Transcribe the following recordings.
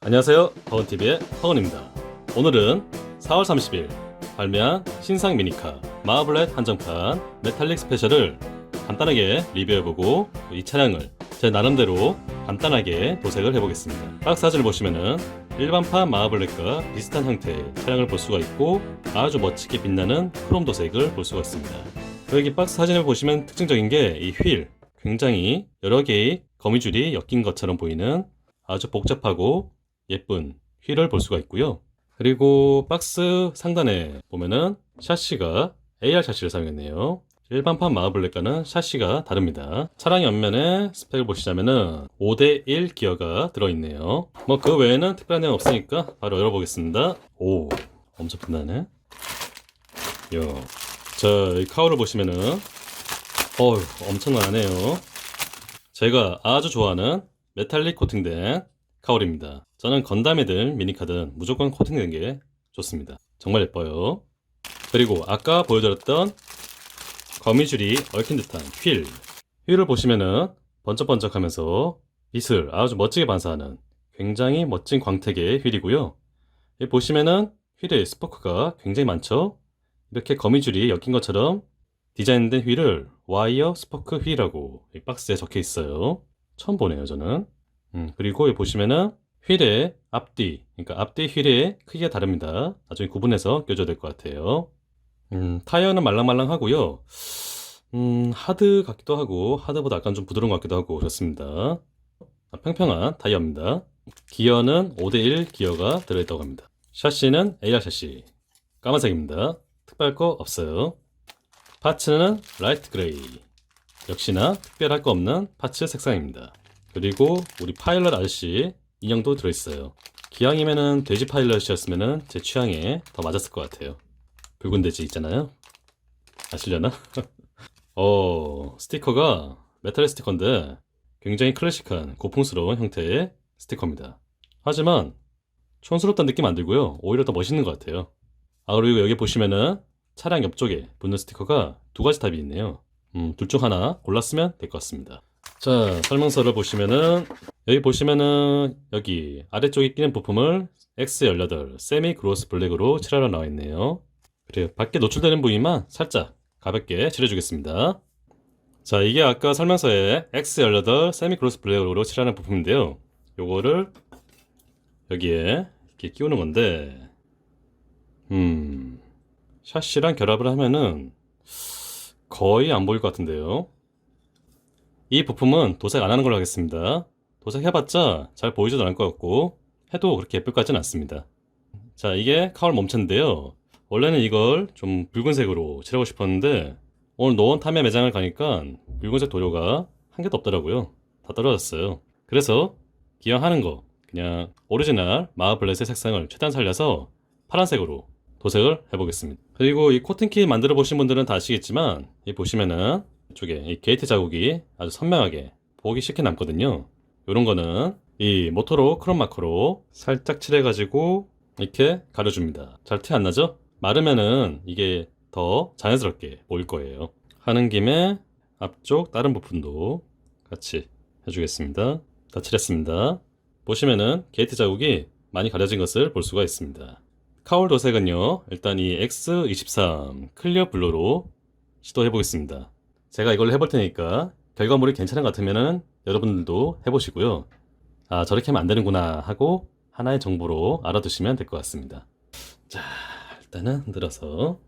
안녕하세요. 허건TV의 허건입니다. 오늘은 4월 30일 발매한 신상 미니카 마블렛 한정판 메탈릭 스페셜을 간단하게 리뷰해보고 이 차량을 제 나름대로 간단하게 도색을 해보겠습니다. 박스 사진을 보시면은 일반판 마블렛과 비슷한 형태의 차량을 볼 수가 있고 아주 멋지게 빛나는 크롬 도색을 볼 수가 있습니다. 여기 박스 사진을 보시면 특징적인 게 이 휠 굉장히 여러 개의 거미줄이 엮인 것처럼 보이는 아주 복잡하고 예쁜 휠을 볼 수가 있고요. 그리고 박스 상단에 보면은 샤시가 AR 샤시를 사용했네요. 일반판 마블렛과는 샤시가 다릅니다. 차량 옆면에 스펙을 보시자면은 5대1 기어가 들어있네요. 뭐 그 외에는 특별한 내용 없으니까 바로 열어보겠습니다. 오, 엄청 빛나네. 요. 자, 이 카우를 보시면은 어휴, 엄청나네요. 제가 아주 좋아하는 메탈릭 코팅된 카울입니다. 저는 건담이든 미니카든 무조건 코팅된 게 좋습니다. 정말 예뻐요. 그리고 아까 보여드렸던 거미줄이 얽힌 듯한 휠. 휠을 보시면은 번쩍번쩍하면서 빛을 아주 멋지게 반사하는 굉장히 멋진 광택의 휠이고요. 보시면은 휠에 스포크가 굉장히 많죠? 이렇게 거미줄이 엮인 것처럼 디자인된 휠을 와이어 스포크 휠이라고 이 박스에 적혀 있어요. 처음 보네요, 저는. 음, 그리고 보시면은 휠의 앞뒤, 그러니까 앞뒤 휠의 크기가 다릅니다. 나중에 구분해서 껴줘야 될 것 같아요. 음, 타이어는 말랑말랑하고요. 음, 하드 같기도 하고 하드보다 약간 좀 부드러운 것 같기도 하고 그렇습니다. 아, 평평한 타이어입니다. 기어는 5대1 기어가 들어있다고 합니다. 샤시는 AR 샤시. 까만색입니다. 특별할 거 없어요. 파츠는 라이트 그레이. 역시나 특별할 거 없는 파츠 색상입니다. 그리고 우리 파일럿 아저씨 인형도 들어있어요. 기왕이면은 돼지 파일럿이었으면은 제 취향에 더 맞았을 것 같아요. 붉은 돼지 있잖아요. 아시려나? 어, 스티커가 메탈 스티커인데 굉장히 클래식한 고풍스러운 형태의 스티커입니다. 하지만 촌스럽다는 느낌 안 들고요. 오히려 더 멋있는 것 같아요. 아, 그리고 여기 보시면은 차량 옆쪽에 붙는 스티커가 두 가지 탑이 있네요. 음, 둘 중 하나 골랐으면 될 것 같습니다. 자, 설명서를 보시면은 여기 보시면은 여기 아래쪽에 끼는 부품을 X18 세미 그로스 블랙으로 칠하러 나와 있네요. 그래요. 밖에 노출되는 부위만 살짝 가볍게 칠해주겠습니다. 자, 이게 아까 설명서에 X18 세미 크로스 블랙으로 칠하는 부품인데요. 요거를 여기에 이렇게 끼우는 건데, 음, 샤시랑 결합을 하면은 거의 안 보일 것 같은데요. 이 부품은 도색 안 하는 걸로 하겠습니다. 도색해봤자 잘 보이지도 않을 것 같고, 해도 그렇게 예쁠 것 같지는 않습니다. 자, 이게 카울 멈췄는데요. 원래는 이걸 좀 붉은색으로 칠하고 싶었는데 오늘 노원 탐의 매장을 가니까 붉은색 도료가 한 개도 없더라고요. 다 떨어졌어요. 그래서 기왕 하는 거 그냥 오리지널 마블렛의 색상을 최대한 살려서 파란색으로 도색을 해보겠습니다. 그리고 이 코팅키 만들어 보신 분들은 다 아시겠지만 이 보시면은 이 쪽에 이 게이트 자국이 아주 선명하게 보기 쉽게 남거든요. 이런 거는 이 모토로 크롬 마커로 살짝 칠해가지고 이렇게 가려줍니다. 잘 티 안 나죠? 마르면은 이게 더 자연스럽게 보일 거예요. 하는 김에 앞쪽 다른 부분도 같이 해주겠습니다. 다 칠했습니다. 보시면은 게이트 자국이 많이 가려진 것을 볼 수가 있습니다. 카울 도색은요, 일단 이 X23 클리어 블루로 시도해 보겠습니다. 제가 이걸 해볼 테니까 결과물이 괜찮은 것 같으면은 여러분들도 해보시고요. 아, 저렇게 하면 안 되는구나 하고 하나의 정보로 알아두시면 될 것 같습니다. 자, 일단은 흔들어서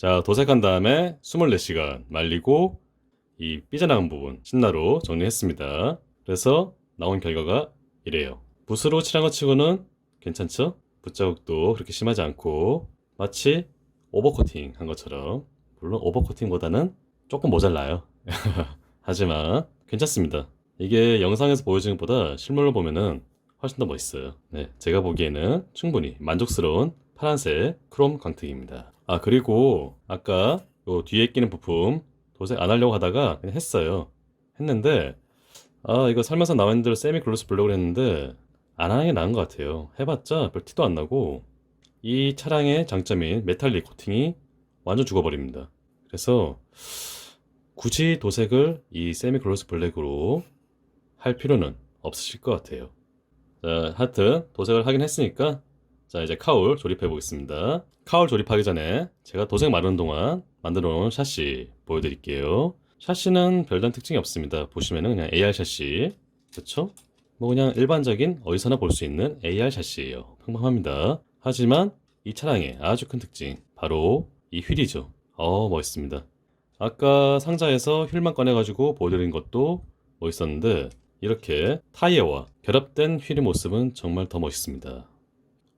자, 도색한 다음에 24시간 말리고 이 삐져나간 부분 신나로 정리했습니다. 그래서 나온 결과가 이래요. 붓으로 칠한 것 치고는 괜찮죠? 붓자국도 그렇게 심하지 않고 마치 오버코팅 한 것처럼 물론 오버코팅보다는 조금 모자라요. 하지만 괜찮습니다. 이게 영상에서 보여지는 것보다 실물로 보면은 훨씬 더 멋있어요. 네, 제가 보기에는 충분히 만족스러운 파란색 크롬 광택입니다. 아, 그리고 아까 요 뒤에 끼는 부품 도색 안 하려고 하다가 그냥 했어요. 했는데 아, 이거 나와 있는 대로 세미 글로스 블랙을 했는데 안 하는 게 나은 것 같아요. 해봤자 별 티도 안 나고 이 차량의 장점인 메탈릭 코팅이 완전 죽어버립니다. 그래서 굳이 도색을 이 세미 글로스 블랙으로 할 필요는 없으실 것 같아요. 자, 하여튼 도색을 하긴 했으니까 자, 이제 카울 조립해 보겠습니다. 카울 조립하기 전에 제가 도색 마르는 동안 만들어 놓은 샤시 보여드릴게요. 샤시는 별다른 특징이 없습니다. 보시면은 그냥 AR 샤시. 그쵸? 뭐 그냥 일반적인 어디서나 볼 수 있는 AR 샤시예요. 평범합니다. 하지만 이 차량의 아주 큰 특징 바로 이 휠이죠. 어 멋있습니다. 아까 상자에서 휠만 꺼내가지고 보여드린 것도 멋있었는데 이렇게 타이어와 결합된 휠의 모습은 정말 더 멋있습니다.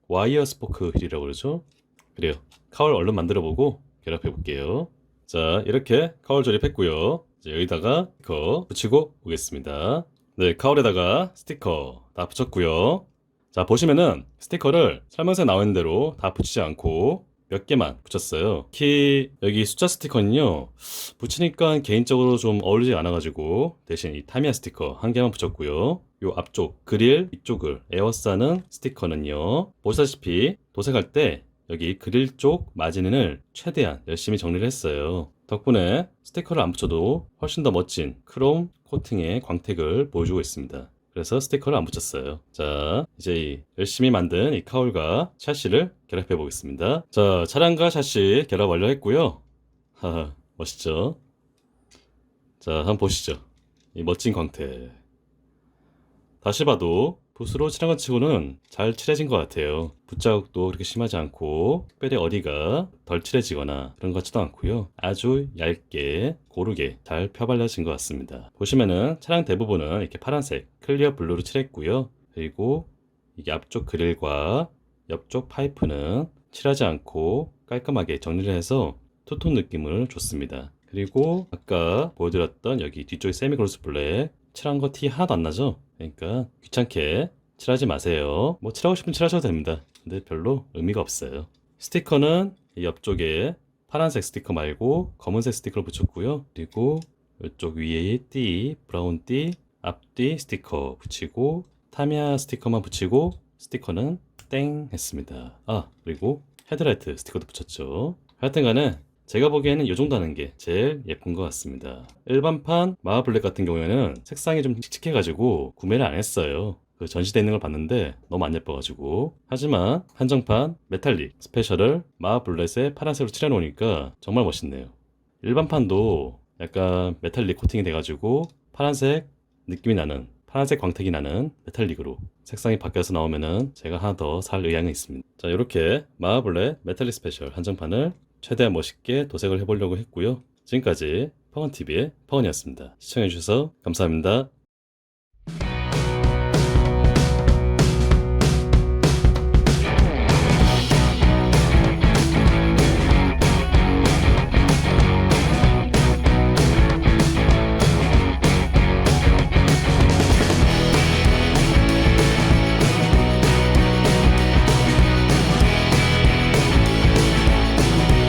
와이어 스포크 휠이라고 그러죠. 그래요. 카울 얼른 만들어보고 결합해 볼게요. 자, 이렇게 카울 조립했고요. 이제 여기다가 스티커 붙이고 오겠습니다. 네, 카울에다가 스티커 다 붙였고요. 자, 보시면은 스티커를 설명서에 나와 있는 대로 다 붙이지 않고 몇 개만 붙였어요. 특히 여기 숫자 스티커는요. 붙이니까 개인적으로 좀 어울리지 않아가지고 대신 이 타미야 스티커 한 개만 붙였고요. 요 앞쪽 그릴 이쪽을 에워싸는 스티커는요. 보시다시피 도색할 때 여기 그릴 쪽 마진을 최대한 열심히 정리를 했어요. 덕분에 스티커를 안 붙여도 훨씬 더 멋진 크롬 코팅의 광택을 보여주고 있습니다. 그래서 스티커를 안 붙였어요. 자, 이제 이 열심히 만든 이 카울과 샤시를 결합해 보겠습니다. 자, 차량과 샤시 결합 완료했고요. 하하, 멋있죠? 자, 한번 보시죠. 이 멋진 광택. 다시 봐도 붓으로 칠한 것 치고는 잘 칠해진 것 같아요. 붓자국도 그렇게 심하지 않고 특별히 어디가 덜 칠해지거나 그런 것 같지도 않고요. 아주 얇게 고르게 잘 펴발려진 것 같습니다. 보시면은 차량 대부분은 이렇게 파란색 클리어 블루로 칠했고요. 그리고 이게 앞쪽 그릴과 옆쪽 파이프는 칠하지 않고 깔끔하게 정리를 해서 투톤 느낌을 줬습니다. 그리고 아까 보여드렸던 여기 뒤쪽에 세미글로스 블랙 칠한 거 티 하나도 안 나죠? 그러니까 귀찮게 칠하지 마세요. 뭐 칠하고 싶으면 칠하셔도 됩니다. 근데 별로 의미가 없어요. 스티커는 이 옆쪽에 파란색 스티커 말고 검은색 스티커를 붙였고요. 그리고 이쪽 위에 띠, 브라운 띠, 앞뒤 스티커 붙이고 타미야 스티커만 붙이고 스티커는 땡 했습니다. 아 그리고 헤드라이트 스티커도 붙였죠. 하여튼간에 제가 보기에는 이 정도 하는 게 제일 예쁜 것 같습니다. 일반판 마블랙 같은 경우에는 색상이 좀 칙칙해가지고 구매를 안 했어요. 그 전시되어 있는 걸 봤는데 너무 안 예뻐가지고 하지만 한정판 메탈릭 스페셜을 마블렛에 파란색으로 칠해놓으니까 정말 멋있네요. 일반판도 약간 메탈릭 코팅이 돼가지고 파란색 느낌이 나는 파란색 광택이 나는 메탈릭으로 색상이 바뀌어서 나오면은 제가 하나 더 살 의향이 있습니다. 자 이렇게 마블렛 메탈릭 스페셜 한정판을 최대한 멋있게 도색을 해보려고 했고요. 지금까지 펑언TV의 펑언이었습니다. 시청해주셔서 감사합니다.